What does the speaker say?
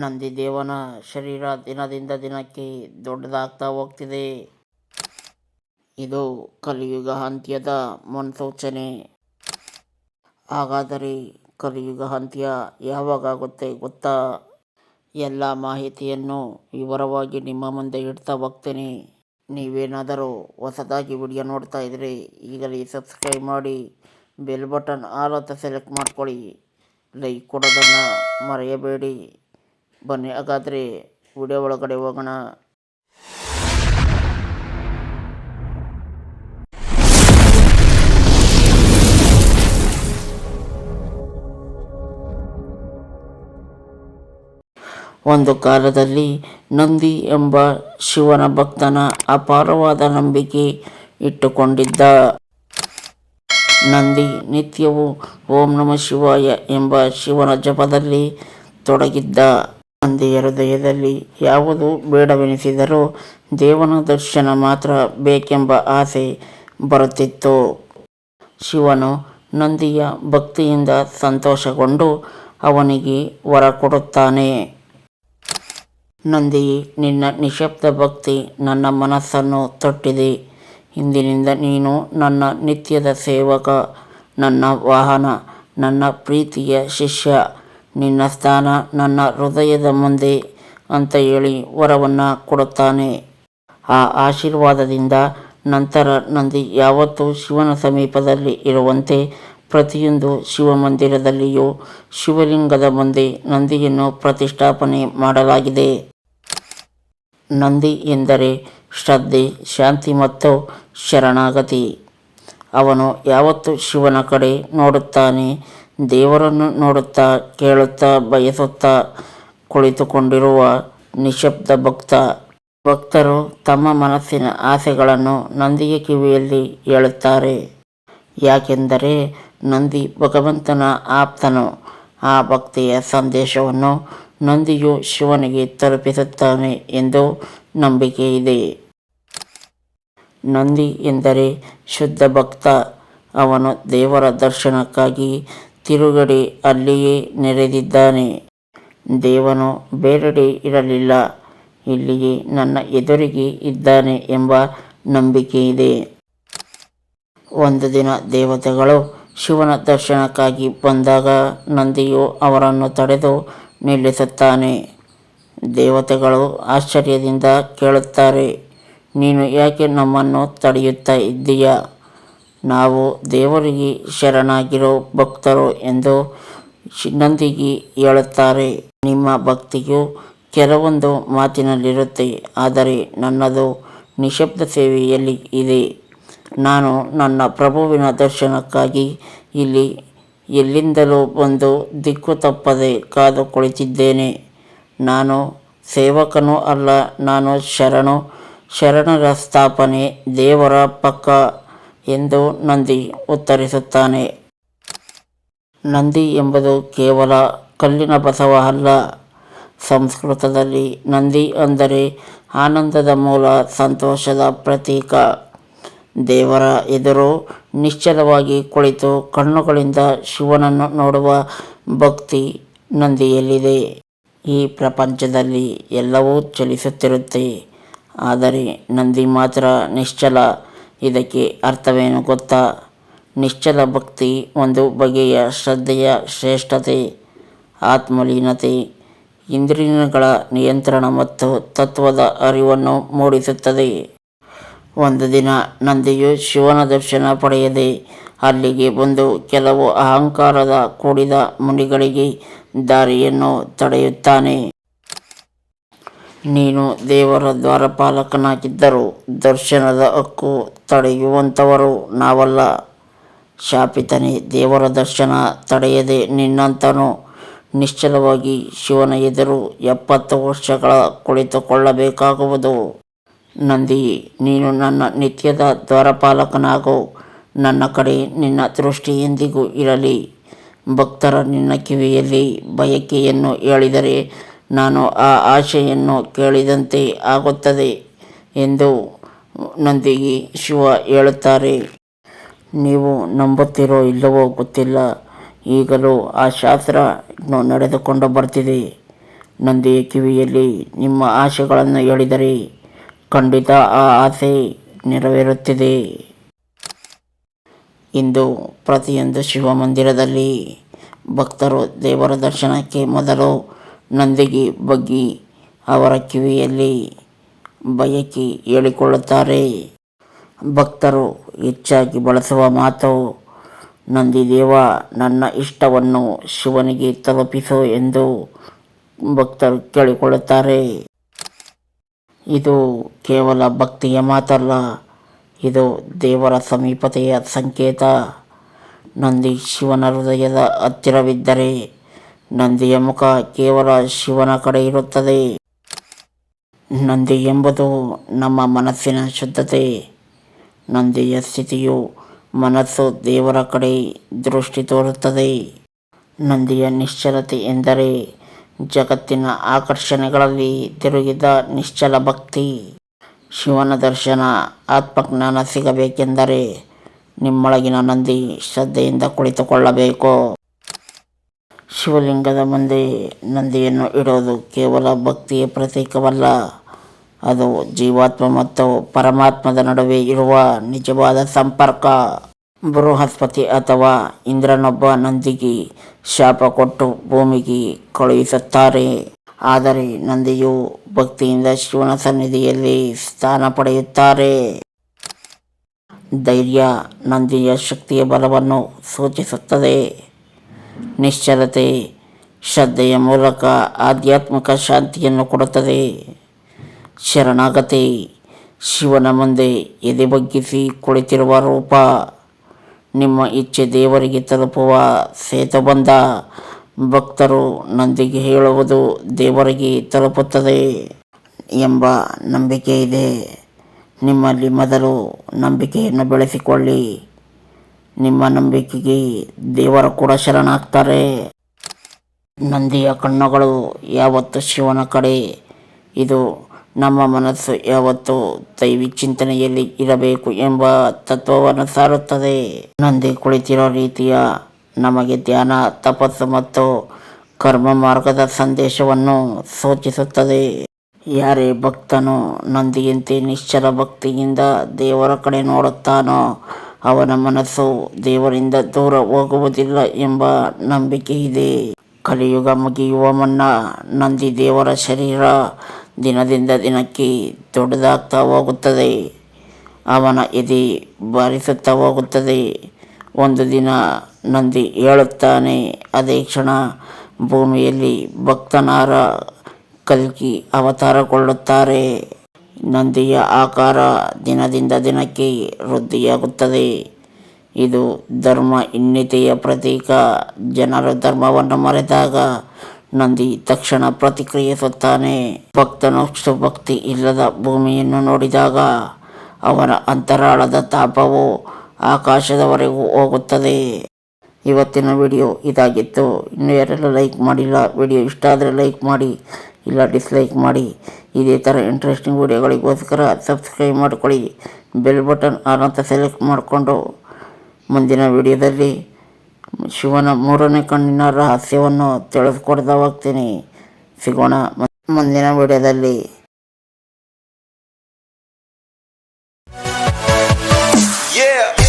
ನಂದಿದೇವನ ಶರೀರ ದಿನದಿಂದ ದಿನಕ್ಕೆ ದೊಡ್ಡದಾಗ್ತಾ ಹೋಗ್ತಿದೆ. ಇದು ಕಲಿಯುಗ ಅಂತ್ಯದ ಮುನ್ಸೂಚನೆ. ಹಾಗಾದರೆ ಕಲಿಯುಗ ಅಂತ್ಯ ಯಾವಾಗುತ್ತೆ ಗೊತ್ತಾ? ಎಲ್ಲ ಮಾಹಿತಿಯನ್ನು ವಿವರವಾಗಿ ನಿಮ್ಮ ಮುಂದೆ ಇಡ್ತಾ ಹೋಗ್ತೇನೆ. ನೀವೇನಾದರೂ ಹೊಸದಾಗಿ ವಿಡಿಯೋ ನೋಡ್ತಾ ಇದ್ದರೆ ಈಗಲೇ ಸಬ್ಸ್ಕ್ರೈಬ್ ಮಾಡಿ, ಬೆಲ್ ಬಟನ್ ಆಲ್ ಅಂತ ಸೆಲೆಕ್ಟ್ ಮಾಡ್ಕೊಳ್ಳಿ. ಲೈಕ್ ಕೊಡೋದನ್ನು ಮರೆಯಬೇಡಿ. ಬನ್ನಿ, ಹಾಗಾದ್ರೆ ವಿಡಿಯೋ ಒಳಗಡೆ ಹೋಗೋಣ. ಒಂದು ಕಾಲದಲ್ಲಿ ನಂದಿ ಎಂಬ ಶಿವನ ಭಕ್ತನ ಅಪಾರವಾದ ನಂಬಿಕೆ ಇಟ್ಟುಕೊಂಡಿದ್ದ ನಂದಿ ನಿತ್ಯವೂ ಓಂ ನಮ ಶಿವಾಯ ಎಂಬ ಶಿವನ ಜಪದಲ್ಲಿ ತೊಡಗಿದ್ದ. ನಂದಿಯ ಹೃದಯದಲ್ಲಿ ಯಾವುದು ಬೇಡವೆನಿಸಿದರೂ ದೇವನ ದರ್ಶನ ಮಾತ್ರ ಬೇಕೆಂಬ ಆಸೆ ಬರುತ್ತಿತ್ತು. ಶಿವನು ನಂದಿಯ ಭಕ್ತಿಯಿಂದ ಸಂತೋಷಗೊಂಡು ಅವನಿಗೆ ವರ ಕೊಡುತ್ತಾನೆ. ನಂದಿ, ನಿನ್ನ ನಿಶಬ್ದ ಭಕ್ತಿ ನನ್ನ ಮನಸ್ಸನ್ನು ತೊಟ್ಟಿದೆ. ಇಂದಿನಿಂದ ನೀನು ನನ್ನ ನಿತ್ಯದ ಸೇವಕ, ನನ್ನ ವಾಹನ, ನನ್ನ ಪ್ರೀತಿಯ ಶಿಷ್ಯ. ನಿನ್ನ ಸ್ಥಾನ ನನ್ನ ಹೃದಯದ ಮುಂದೆ ಅಂತ ಹೇಳಿ ವರವನ್ನು ಕೊಡುತ್ತಾನೆ. ಆ ಆಶೀರ್ವಾದದಿಂದ ನಂತರ ನಂದಿ ಯಾವತ್ತೂ ಶಿವನ ಸಮೀಪದಲ್ಲಿ ಇರುವಂತೆ ಪ್ರತಿಯೊಂದು ಶಿವಮಂದಿರದಲ್ಲಿಯೂ ಶಿವಲಿಂಗದ ಮುಂದೆ ನಂದಿಯನ್ನು ಪ್ರತಿಷ್ಠಾಪನೆ ಮಾಡಲಾಗಿದೆ. ನಂದಿ ಎಂದರೆ ಶ್ರದ್ಧೆ, ಶಾಂತಿ ಮತ್ತು ಶರಣಾಗತಿ. ಅವನು ಯಾವತ್ತು ಶಿವನ ಕಡೆ ನೋಡುತ್ತಾನೆ. ದೇವರನ್ನು ನೋಡುತ್ತಾ, ಕೇಳುತ್ತಾ, ಬಯಸುತ್ತಾ ಕುಳಿತುಕೊಂಡಿರುವ ನಿಶಬ್ದ ಭಕ್ತ. ಭಕ್ತರು ತಮ್ಮ ಮನಸ್ಸಿನ ಆಸೆಗಳನ್ನು ನಂದಿಯ ಕಿವಿಯಲ್ಲಿ ಹೇಳುತ್ತಾರೆ. ಯಾಕೆಂದರೆ ನಂದಿ ಭಗವಂತನ ಆಪ್ತನು. ಆ ಭಕ್ತಿಯ ಸಂದೇಶವನ್ನು ನಂದಿಯು ಶಿವನಿಗೆ ತಲುಪಿಸುತ್ತಾನೆ ಎಂದು ನಂಬಿಕೆ ಇದೆ. ನಂದಿ ಎಂದರೆ ಶುದ್ಧ ಭಕ್ತ. ಅವನು ದೇವರ ದರ್ಶನಕ್ಕಾಗಿ ತಿರುಗಡೆ ಅಲ್ಲಿಯೇ ನೆರೆದಿದ್ದಾನೆ. ದೇವನು ಬೇರೆಡೆ ಇರಲಿಲ್ಲ. ಇಲ್ಲಿಯೇ ನನ್ನ ಎದುರಿಗೆ ಇದ್ದಾನೆ ಎಂಬ ನಂಬಿಕೆ ಇದೆ. ಒಂದು ದಿನ ದೇವತೆಗಳು ಶಿವನ ದರ್ಶನಕ್ಕಾಗಿ ಬಂದಾಗ ನಂದಿಯು ಅವರನ್ನು ತಡೆದು ನಿಲ್ಲಿಸುತ್ತಾನೆ. ದೇವತೆಗಳು ಆಶ್ಚರ್ಯದಿಂದ ಕೇಳುತ್ತಾರೆ, ನೀನು ಯಾಕೆ ನಮ್ಮನ್ನು ತಡೆಯುತ್ತಾ ಇದ್ದೀಯಾ? ನಾವು ದೇವರಿಗೆ ಶರಣಾಗಿರೋ ಭಕ್ತರು ಎಂದು ನಂದಿಗೆ ಹೇಳುತ್ತಾರೆ. ನಿಮ್ಮ ಭಕ್ತಿಯು ಕೆಲವೊಂದು ಮಾತಿನಲ್ಲಿರುತ್ತೆ, ಆದರೆ ನನ್ನದು ನಿಶಬ್ದ ಸೇವೆಯಲ್ಲಿ ಇದೆ. ನಾನು ನನ್ನ ಪ್ರಭುವಿನ ದರ್ಶನಕ್ಕಾಗಿ ಇಲ್ಲಿ ಎಲ್ಲಿಂದಲೂ ಬಂದು ದಿಕ್ಕು ತಪ್ಪದೆ ಕಾದು ಕುಳಿತಿದ್ದೇನೆ ನಾನು ಸೇವಕನೂ ಅಲ್ಲ, ನಾನು ಶರಣು, ಶರಣರ ಸ್ಥಾಪನೆ ದೇವರ ಪಕ್ಕ ಎಂದು ನಂದಿ ಉತ್ತರಿಸುತ್ತಾನೆ. ನಂದಿ ಎಂಬುದು ಕೇವಲ ಕಲ್ಲಿನ ಬಸವ ಅಲ್ಲ. ಸಂಸ್ಕೃತದಲ್ಲಿ ನಂದಿ ಅಂದರೆ ಆನಂದದ ಮೂಲ, ಸಂತೋಷದ ಪ್ರತೀಕ. ದೇವರ ಎದುರು ನಿಶ್ಚಲವಾಗಿ ಕುಳಿತು ಕಣ್ಣುಗಳಿಂದ ಶಿವನನ್ನು ನೋಡುವ ಭಕ್ತಿ ನಂದಿಯಲ್ಲಿದೆ. ಈ ಪ್ರಪಂಚದಲ್ಲಿ ಎಲ್ಲವೂ ಚಲಿಸುತ್ತಿರುತ್ತೆ. ಆದರೆ ನಂದಿ ಮಾತ್ರ ನಿಶ್ಚಲ. ಇದಕ್ಕೆ ಅರ್ಥವೇನು ಗೊತ್ತಾ? ನಿಶ್ಚಲ ಭಕ್ತಿ ಒಂದು ಬಗೆಯ ಶ್ರದ್ಧೆಯ ಶ್ರೇಷ್ಠತೆ, ಆತ್ಮಲೀನತೆ, ಇಂದ್ರಿಯಗಳ ನಿಯಂತ್ರಣ ಮತ್ತು ತತ್ವದ ಅರಿವನ್ನು ಮೂಡಿಸುತ್ತದೆ. ಒಂದು ದಿನ ನಂದಿಯು ಶಿವನ ದರ್ಶನ ಪಡೆಯದೆ ಅಲ್ಲಿಗೆ ಬಂದು ಕೆಲವು ಅಹಂಕಾರದ ಕೂಡಿದ ಮುನಿಗಳಿಗೆ ದಾರಿಯನ್ನು ತಡೆಯುತ್ತಾನೆ. ನೀನು ದೇವರ ದ್ವಾರಪಾಲಕನಾಗಿದ್ದರೂ ದರ್ಶನದ ಹಕ್ಕು ತಡೆಯುವಂಥವರು ನಾವಲ್ಲ. ಶಾಪಿತನೇ, ದೇವರ ದರ್ಶನ ತಡೆಯದೆ ನಿನ್ನಂತನು ನಿಶ್ಚಲವಾಗಿ ಶಿವನ ಎದುರು ಎಪ್ಪತ್ತು ವರ್ಷಗಳ ಕುಳಿತುಕೊಳ್ಳಬೇಕಾಗುವುದು. ನಂದಿ ನೀನು ನನ್ನ ನಿತ್ಯದ ದ್ವಾರಪಾಲಕನಾಗು. ನನ್ನ ಕಡೆ ನಿನ್ನ ದೃಷ್ಟಿ ಎಂದಿಗೂ ಇರಲಿ. ಭಕ್ತರ ನಿನ್ನ ಕಿವಿಯಲ್ಲಿ ಬಯಕೆಯನ್ನು ಹೇಳಿದರೆ ನಾನು ಆ ಆಶೆಯನ್ನು ಕೇಳಿದಂತೆ ಆಗುತ್ತದೆ ಎಂದು ನಂದಿಗೆ ಶಿವ ಹೇಳುತ್ತಾರೆ. ನೀವು ನಂಬುತ್ತಿರೋ ಇಲ್ಲವೋ ಗೊತ್ತಿಲ್ಲ. ಈಗಲೂ ಆ ಶಾಸ್ತ್ರ ನಡೆದುಕೊಂಡು ಬರ್ತಿದೆ. ನಂದಿಯ ಕಿವಿಯಲ್ಲಿ ನಿಮ್ಮ ಆಶೆಗಳನ್ನು ಹೇಳಿದರೆ ಖಂಡಿತ ಆ ಆಸೆ ನೆರವೇರುತ್ತಿದೆ. ಇಂದು ಪ್ರತಿಯೊಂದು ಶಿವಮಂದಿರದಲ್ಲಿ ಭಕ್ತರು ದೇವರ ದರ್ಶನಕ್ಕೆ ಮೊದಲು ನಂದಿಗೆ ಬಗ್ಗಿ ಅವರ ಕಿವಿಯಲ್ಲಿ ಬಯಕೆ ಹೇಳಿಕೊಳ್ಳುತ್ತಾರೆ. ಭಕ್ತರು ಹೆಚ್ಚಾಗಿ ಬಳಸುವ ಮಾತು ನಂದಿದೇವ ನನ್ನ ಇಷ್ಟವನ್ನು ಶಿವನಿಗೆ ತಲುಪಿಸು ಎಂದು ಭಕ್ತರು ಕೇಳಿಕೊಳ್ಳುತ್ತಾರೆ. ಇದು ಕೇವಲ ಭಕ್ತಿಯ ಮಾತಲ್ಲ, ಇದು ದೇವರ ಸಮೀಪತೆಯ ಸಂಕೇತ. ನಂದಿ ಶಿವನ ಹೃದಯದ ಹತ್ತಿರವಿದ್ದರೆ ನಂದಿಯ ಮುಖ ಕೇವಲ ಶಿವನ ಕಡೆ ಇರುತ್ತದೆ. ನಂದಿ ಎಂಬುದು ನಮ್ಮ ಮನಸ್ಸಿನ ಶುದ್ಧತೆ. ನಂದಿಯ ಸ್ಥಿತಿಯು ಮನಸ್ಸು ದೇವರ ಕಡೆ ದೃಷ್ಟಿ ತೋರುತ್ತದೆ. ನಂದಿಯ ನಿಶ್ಚಲತೆ ಎಂದರೆ ಜಗತ್ತಿನ ಆಕರ್ಷಣೆಗಳಲ್ಲಿ ತಿರುಗಿದ ನಿಶ್ಚಲ ಭಕ್ತಿ. ಶಿವನ ದರ್ಶನ ಆತ್ಮಜ್ಞಾನ ಸಿಗಬೇಕೆಂದರೆ ನಿಮ್ಮೊಳಗಿನ ನಂದಿ ಶ್ರದ್ಧೆಯಿಂದ ಕುಳಿತುಕೊಳ್ಳಬೇಕು. ಶಿವಲಿಂಗದ ಮುಂದೆ ನಂದಿಯನ್ನು ಇಡೋದು ಕೇವಲ ಭಕ್ತಿಯ ಪ್ರತೀಕವಲ್ಲ. ಅದು ಜೀವಾತ್ಮ ಮತ್ತು ಪರಮಾತ್ಮದ ನಡುವೆ ಇರುವ ನಿಜವಾದ ಸಂಪರ್ಕ. ಬೃಹಸ್ಪತಿ ಅಥವಾ ಇಂದ್ರನೊಬ್ಬ ನಂದಿಗೆ ಶಾಪ ಕೊಟ್ಟು ಭೂಮಿಗೆ ಕಳುಹಿಸುತ್ತಾರೆ. ಆದರೆ ನಂದಿಯು ಭಕ್ತಿಯಿಂದ ಶಿವನ ಸನ್ನಿಧಿಯಲ್ಲಿ ಸ್ಥಾನ ಪಡೆಯುತ್ತಾರೆ. ಧೈರ್ಯ ನಂದಿಯ ಶಕ್ತಿಯ ಬಲವನ್ನು ಸೂಚಿಸುತ್ತದೆ. ನಿಶ್ಚಲತೆ, ಶ್ರದ್ಧೆಯ ಮೂಲಕ ಆಧ್ಯಾತ್ಮಿಕ ಶಾಂತಿಯನ್ನು ಕೊಡುತ್ತದೆ. ಶರಣಾಗತಿ, ಶಿವನ ಮುಂದೆ ಎದೆ ಬಗ್ಗಿಸಿ ಕುಳಿತಿರುವ ರೂಪ, ನಿಮ್ಮ ಇಚ್ಛೆ ದೇವರಿಗೆ ತಲುಪುವ ಸೇತುಬಂಧ ಭಕ್ತರು ನಂದಿಗೆ ಹೇಳುವುದು ದೇವರಿಗೆ ತಲುಪುತ್ತದೆ ಎಂಬ ನಂಬಿಕೆ ಇದೆ. ನಿಮ್ಮಲ್ಲಿ ಮೊದಲು ನಂಬಿಕೆಯನ್ನು ಬೆಳೆಸಿಕೊಳ್ಳಿ. ನಿಮ್ಮ ನಂಬಿಕೆಗೆ ದೇವರು ಕೂಡ ಶರಣಾಗ್ತಾರೆ. ನಂದಿಯ ಕಣ್ಣುಗಳು ಯಾವತ್ತು ಶಿವನ ಕಡೆ. ಇದು ನಮ್ಮ ಮನಸ್ಸು ಯಾವತ್ತು ದೈವಿ ಚಿಂತನೆಯಲ್ಲಿ ಇರಬೇಕು ಎಂಬ ತತ್ವವನ್ನು ಸಾರುತ್ತದೆ. ನಂದಿ ಕುಳಿತಿರೋ ರೀತಿಯ ನಮಗೆ ಧ್ಯಾನ, ತಪಸ್ಸು ಮತ್ತು ಕರ್ಮ ಮಾರ್ಗದ ಸಂದೇಶವನ್ನು ಸೂಚಿಸುತ್ತದೆ. ಯಾರೇ ಭಕ್ತನು ನಂದಿಯಂತೆ ನಿಶ್ಚಲ ಭಕ್ತಿಯಿಂದ ದೇವರ ಕಡೆ ನೋಡುತ್ತಾನೋ ಅವನ ಮನಸ್ಸು ದೇವರಿಂದ ದೂರ ಹೋಗುವುದಿಲ್ಲ ಎಂಬ ನಂಬಿಕೆ ಇದೆ. ಕಲಿಯುಗ ಮುಗಿಯುವ ಮುನ್ನ ನಂದಿ ದೇವರ ಶರೀರ ದಿನದಿಂದ ದಿನಕ್ಕೆ ದೊಡ್ಡದಾಗ್ತಾ ಹೋಗುತ್ತದೆ. ಅವನ ಎದೆ ಬಾರಿಸುತ್ತಾ ಹೋಗುತ್ತದೆ. ಒಂದು ದಿನ ನಂದಿ ಹೇಳುತ್ತಾನೆ, ಅದೇ ಕ್ಷಣ ಭೂಮಿಯಲ್ಲಿ ಭಕ್ತನಾರ ಕಲ್ಕಿ ಅವತಾರಗೊಳ್ಳುತ್ತಾರೆ. ನಂದಿಯ ಆಕಾರ ದಿನದಿಂದ ದಿನಕ್ಕೆ ವೃದ್ಧಿಯಾಗುತ್ತದೆ. ಇದು ಧರ್ಮ ಇನ್ನಿತೆಯ ಪ್ರತೀಕ. ಜನರು ಧರ್ಮವನ್ನು ಮರೆತಾಗ ನಂದಿ ತಕ್ಷಣ ಪ್ರತಿಕ್ರಿಯಿಸುತ್ತಾನೆ ಭಕ್ತನು ಭಕ್ತಿ ಇಲ್ಲದ ಭೂಮಿಯನ್ನು ನೋಡಿದಾಗ ಅವನ ಅಂತರಾಳದ ತಾಪವು ಆಕಾಶದವರೆಗೂ ಹೋಗುತ್ತದೆ. ಇವತ್ತಿನ ವಿಡಿಯೋ ಇದಾಗಿತ್ತು. ಇನ್ನೂ ಯಾರೆಲ್ಲ ಲೈಕ್ ಮಾಡಿಲ್ಲ ವಿಡಿಯೋ ಇಷ್ಟ ಆದರೆ ಲೈಕ್ ಮಾಡಿ, ಇಲ್ಲ ಡಿಸ್ಲೈಕ್ ಮಾಡಿ, ಇದೇ ಥರ ಇಂಟ್ರೆಸ್ಟಿಂಗ್ ವಿಡಿಯೋಗಳಿಗೋಸ್ಕರ ಸಬ್ಸ್ಕ್ರೈಬ್ ಮಾಡ್ಕೊಳ್ಳಿ. ಬೆಲ್ ಬಟನ್ ಅಂತ ಸೆಲೆಕ್ಟ್ ಮಾಡಿಕೊಂಡು ಮುಂದಿನ ವಿಡಿಯೋದಲ್ಲಿ ಶಿವನ ಮೂರನೇ ಕಣ್ಣಿನ ರಹಸ್ಯವನ್ನು ತಿಳಿಸ್ಕೊಡ್ತಾ ಹೋಗ್ತೀನಿ ಸಿಗೋಣ ಮುಂದಿನ ವಿಡಿಯೋದಲ್ಲಿ. Yeah.